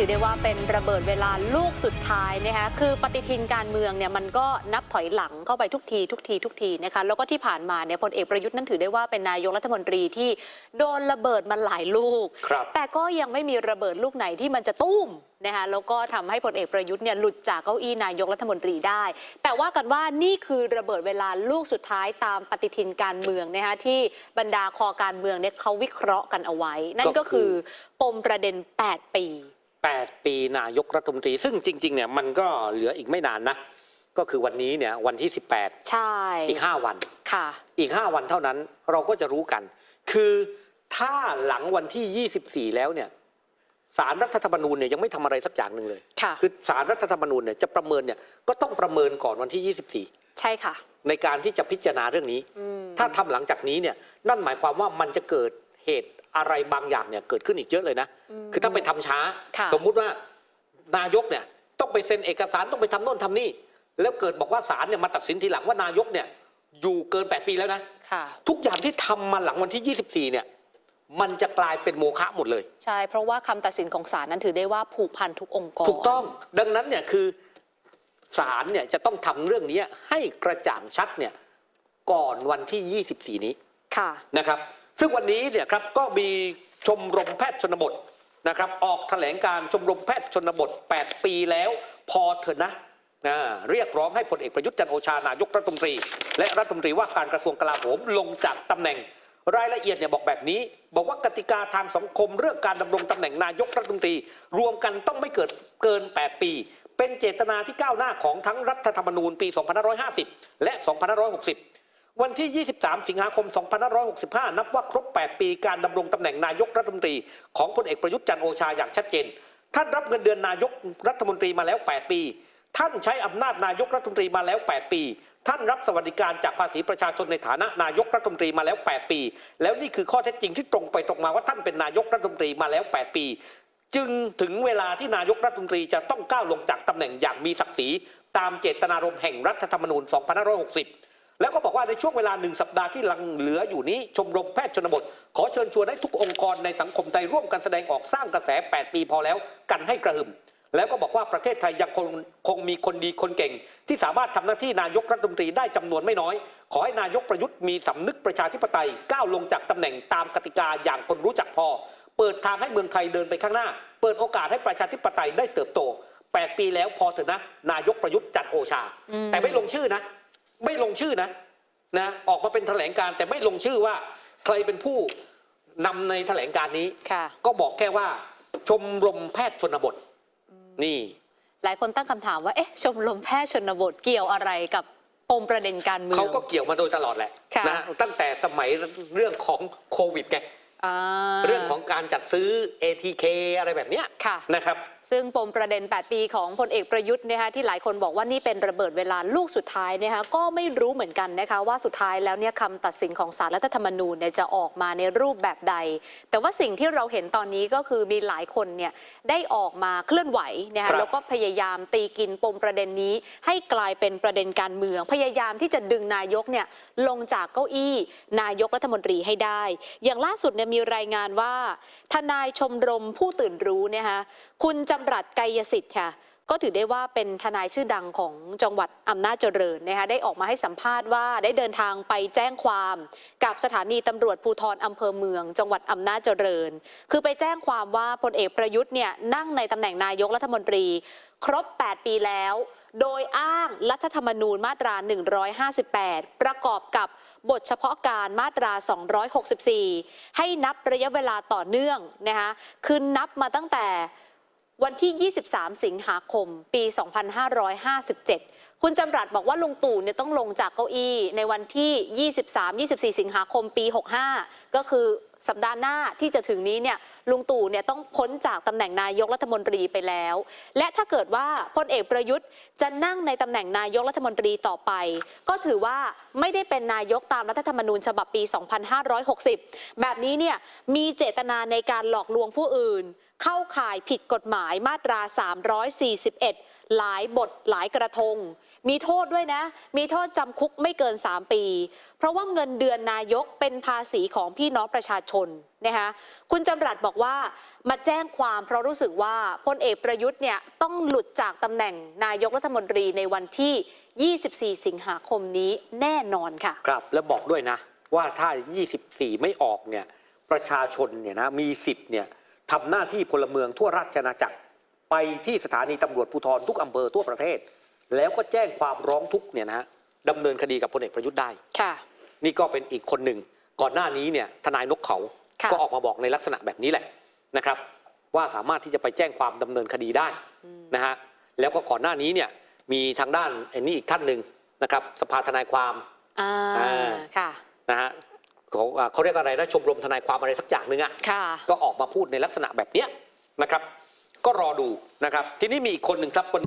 ถือได้ว่าเป็นระเบิดเวลาลูกสุดท้ายนะคะคือปฏิทินการเมืองเนี่ยมันก็นับถอยหลังเข้าไปทุกทีทุกทีทุกทีนะคะแล้วก็ที่ผ่านมาเนี่ยพลเอกประยุทธ์นั้นถือได้ว่าเป็นนายกรัฐมนตรีที่โดนระเบิดมาหลายลูกครับแต่ก็ยังไม่มีระเบิดลูกไหนที่มันจะตุ้มนะคะแล้วก็ทำให้พลเอกประยุทธ์เนี่ยหลุดจากเก้าอี้นายกรัฐมนตรีได้ แต่ว่ากันว่านี่คือระเบิดเวลาลูกสุดท้ายตามปฏิทินการเมืองนะคะที่บรรดาคอการเมืองเนี่ยเขาวิเคราะห์กันเอาไว้ นั่นก็ก็คืคืออปมประเด็น 8 ปี 8 ปีนายกรัฐมนตรี ซึ่งจริงๆเนี่ยมันก็เหลืออีกไม่นานนะ ก็คือวันนี้เนี่ยวันที่ใช่18อีก 5 วันค่ะ อีก 5 วันเท่านั้นเราก็จะรู้กัน คือถ้าหลังวันที่ 24 แล้วเนี่ยสารรัฐธรรมนูญเนี่ยยังไม่ทำอะไรสักอย่างหนึ่งเลยค่ะคือสารรัฐธรรมนูญเนี่ยจะประเมินเนี่ยก็ต้องประเมินก่อนวันที่ 24 ใช่ค่ะ ในการที่จะพิจารณาเรื่องนี้อืมถ้าทำหลังจากนี้เนี่ยนั่นหมายความว่ามันจะเกิดเหตุ อะไรบางอย่างเนี่ยเกิดขึ้นอีกเยอะเลยนะมคือถ้าไปทำช้าค่ะสมมุติว่านายกเนี่ยต้องไปเซ็นเอกสารต้องไปทำโน่นทำนี่ แล้วเกิดบอกว่าศาลเนี่ยมาตัดสินทีหลังว่านายกเนี่ยอยู่เกิน 8 ปีแล้วนะค่ะทุกอย่างที่ทำมาหลังวันที่ 24 เนี่ยมันจะกลายเป็นโมฆะหมดเลย ใช่ เพราะว่าคำตัดสินของศาลนั้นถือได้ว่าผูกพันทุกองค์กร ถูกต้องดังนั้นเนี่ยคือศาลเนี่ยจะต้องทำเรื่องนี้ให้กระจ่างชัดเนี่ยก่อนวันที่ 24 นี้ค่ะนะครับ ซึ่งวันนี้เนี่ยครับก็มีชมรมแพทย์ชนบทนะครับออกแถลงการชมรมแพทย์ชนบท 8 ปีแล้ว พอเถอะนะนะเรียกร้องให้พลเอกประยุทธ์จันโอชานายกรัฐมนตรี และรัฐมนตรีว่าการกระทรวงกลาโหมลงจากตำแหน่งรายละเอียดเนี่ยบอกแบบนี้ บอกว่ากติกาทางสังคมเรื่องการดำรงตำแหน่งนายกรัฐมนตรี รวมกันต้องไม่เกิดเกิน 8 ปี เป็นเจตนาที่ก้าวหน้าของทั้งรัฐธรรมนูญปี 2550 และ 2560 วันที่ 23 สิงหาคม 2565 นับว่าครบ 8 ปีการดำรงตำแหน่งนายกรัฐมนตรีของพลเอกประยุทธ์จันโอชาอย่างชัดเจน ท่านรับเงินเดือนนายกรัฐมนตรีมาแล้ว 8 ปี ท่านใช้อำนาจนายกรัฐมนตรีมาแล้ว 8 ปี ท่านรับสวัสดิการจากภาษีประชาชนในฐานะนายกรัฐมนตรีมาแล้ว 8 ปี แล้วนี่คือข้อเท็จจริงที่ตรงไปตรงมาว่าท่านเป็นนายกรัฐมนตรีมาแล้ว 8 ปี จึงถึงเวลาที่นายกรัฐมนตรีจะต้องก้าวลงจากตำแหน่งอย่างมีศักดิ์ศรีตามเจตนารมณ์แห่งรัฐธรรมนูญ 2560 แล้วก็บอกว่าในช่วงเวลาหนึ่งสัปดาห์ที่ลังเหลืออยู่นี้ชมรมแพทย์ชนบท ขอเชิญชวนให้ทุกองค์กรในสังคมไทยร่วมกันแสดงออกสร้างกระแส 8 ปีพอแล้วกันให้กระหึ่มแล้วก็บอกว่าประเทศไทยยังคงคงมีคนดีคนเก่ง ที่สามารถทำหน้าที่นายกรัฐมนตรีได้จำนวนไม่น้อย ขอให้นายกประยุทธ์มีสำนึกประชาธิปไตยก้าวลงจากตำแหน่งตามกติกาอย่างคนรู้จักพอ เปิดทางให้เมืองไทยเดินไปข้างหน้า เปิดโอกาสให้ประชาธิปไตยได้เติบโต 8 ปีแล้วพอเถอะนะ นายกประยุทธ์จันทร์โอชาอืมแต่ไม่ลงชื่อนะ ไม่ลงชื่อนะนะออกมาเป็นแถลงการแต่ไม่ลงชื่อว่าใครเป็นผู้นำในแถลงการนี้ค่ะก็บอกแค่ว่า ชมรมแพทย์ชนบท นี่ หลายคนตั้งคำถามว่าเอ๊ะชมรมแพทย์ชนบทเกี่ยวอะไรกับปมประเด็นการเมืองเขาก็เกี่ยวมาโดยตลอดแหละค่ะนะตั้งแต่สมัยเรื่องของโควิดไงอ่าเรื่องของการจัดซื้อ ATK อะไรแบบเนี้ยค่ะนะครับ ซึ่งปมประเด็น 8 ปีของพลเอกประยุทธ์นะคะที่หลายคนบอกว่านี่เป็นระเบิดเวลาลูกสุดท้ายนะคะก็ไม่รู้เหมือนกันนะคะว่าสุดท้ายแล้วเนี่ยคำตัดสินของศาลรัฐธรรมนูญเนี่ยจะออกมาในรูปแบบใด แต่ว่าสิ่งที่เราเห็นตอนนี้ก็คือมีหลายคนเนี่ยได้ออกมาเคลื่อนไหวนะครัคะบแล้วก็พยายามตีกินปมประเด็นนี้ ให้กลายเป็นประเด็นการเมือง พยายามที่จะดึงนายกเนี่ยลงจากเก้าอี้ นายกรัฐมนตรีให้ได้ อย่างล่าสุดเนี่ยมีรายงานว่า ทนายชมรมผู้ตื่นรู้เนี่ยคะคุณจำรัดไกยสิทธิ์ค่ะ ก็ถือได้ว่าเป็นทนายชื่อดังของจังหวัดอำนาจเจริญนะคะได้ออกมาให้สัมภาษณ์ว่าได้เดินทางไปแจ้งความ กับสถานีตำรวจภูธรอำเภอเมือง จังหวัดอำนาจเจริญ คือไปแจ้งความว่าพลเอกประยุทธ์เนี่ยนั่งในตำแหน่งนายกรัฐมนตรี ครบ 8 ปีแล้วโดยอ้างรัฐธรรมนูญมาตรา 158 ประกอบกับบทเฉพาะการมาตรา 264 ให้นับระยะเวลาต่อเนื่องนะคะคือนับมาตั้งแต่ วันที่ 23 สิงหาคม ปี 2557 คุณจำรัดบอกว่าลุงตู่เนี่ยต้องลงจากเก้าอี้ในวันที่ 23-24 สิงหาคมปี 65 ก็คือสัปดาห์หน้าที่จะถึงนี้เนี่ยลุงตู่เนี่ยต้องพ้นจากตำแหน่งนายกรัฐมนตรีไปแล้ว และถ้าเกิดว่าพลเอกประยุทธ์จะนั่งในตำแหน่งนายกรัฐมนตรีต่อไป ก็ถือว่าไม่ได้เป็นนายกตามรัฐธรรมนูญฉบับปี 2560 แบบนี้เนี่ยมีเจตนาในการหลอกลวงผู้อื่น เข้าข่ายผิดกฎหมายมาตรา 341 หลายบทหลายกระทง มีโทษด้วยนะ มีโทษจำคุกไม่เกิน 3 ปี เพราะว่าเงินเดือนนายกเป็นภาษีของพี่น้องประชาชนนะคะคุณจำรัดบอกว่ามาแจ้งความเพราะรู้สึกว่าพลเอกประยุทธ์เนี่ยต้องหลุดจากตำแหน่งนายกรัฐมนตรีในวันที่ 24 สิงหาคมนี้แน่นอนค่ะ ครับ แล้วบอกด้วยนะ ว่าถ้า 24 ไม่ออกเนี่ยประชาชนเนี่ยนะมีสิทธิ์เนี่ย ทำหน้าที่พลเมืองทั่วราชอาณาจักร ไปที่สถานีตำรวจภูธรทุกอำเภอทั่วประเทศ แล้วก็แจ้งความร้องทุกข์เนี่ยนะฮะดำเนินคดีกับพลเอกประยุทธ์ได้ค่ะ นี่ก็เป็นอีกคนหนึ่งก่อนหน้านี้เนี่ยทนายนกเขาค่ะก็ออกมาบอกในลักษณะแบบนี้แหละนะครับ ว่าสามารถที่จะไปแจ้งความดำเนินคดีได้นะฮะแล้วก็ก่อนหน้านี้เนี่ยมีทางด้านอันนี้อีกท่านหนึ่งนะครับ สภาทนายความอ่าอ่าค่ะนะฮะ เขาอ่าเขาเรียกอะไรนะชมรมทนายความอะไรสักอย่างหนึ่งอะค่ะก็ออกมาพูดในลักษณะแบบเนี้ยนะครับ ก็รอดูนะครับ ทีนี้มีอีกคนหนึ่งครับคน